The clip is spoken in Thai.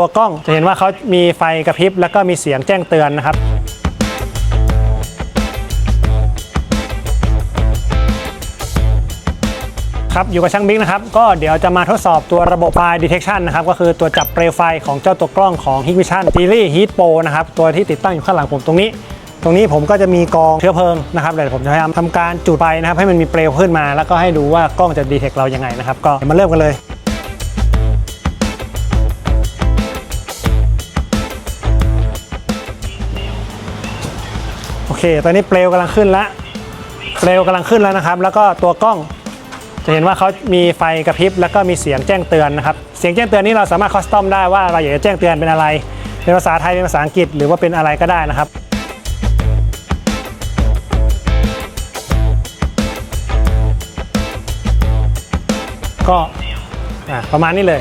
ตัวกล้องจะเห็นว่าเขามีไฟกระพริบ แล้วก็มีเสียงแจ้งเตือนนะครับครับอยู่กับช่างบิ๊กนะครับก็เดี๋ยวจะมาทดสอบตัวระบบไฟ detection นะครับก็คือตัวจับเปลวไฟของเจ้าตัวกล้องของ Hikvision Series Heat Pro นะครับตัวที่ติดตั้งอยู่ข้างหลังผมตรงนี้ ตรงนี้ผมก็จะมีกองเชื้อเพลิงนะครับเดี๋ยวผมจะพยายามทำการจุดไฟนะครับให้มันมีเปลวขึ้นมา แล้วก็ให้ดูว่ากล้องจะดีเทคเรายังไงนะครับก็มาเริ่มกันเลย เค ตอนนี้เปลวกำลังขึ้นแล้ว เปลวกำลังขึ้นแล้วนะครับ แล้วก็ตัวกล้องจะเห็นว่าเขามีไฟกระพริบแล้วก็มีเสียงแจ้งเตือนนะครับ เสียงแจ้งเตือนนี้เราสามารถคอสตอมได้ว่าเราอยากจะแจ้งเตือนเป็นอะไร เป็นภาษาไทย เป็นภาษาอังกฤษ หรือว่าเป็นอะไรก็ได้นะครับก็ประมาณนี้เลย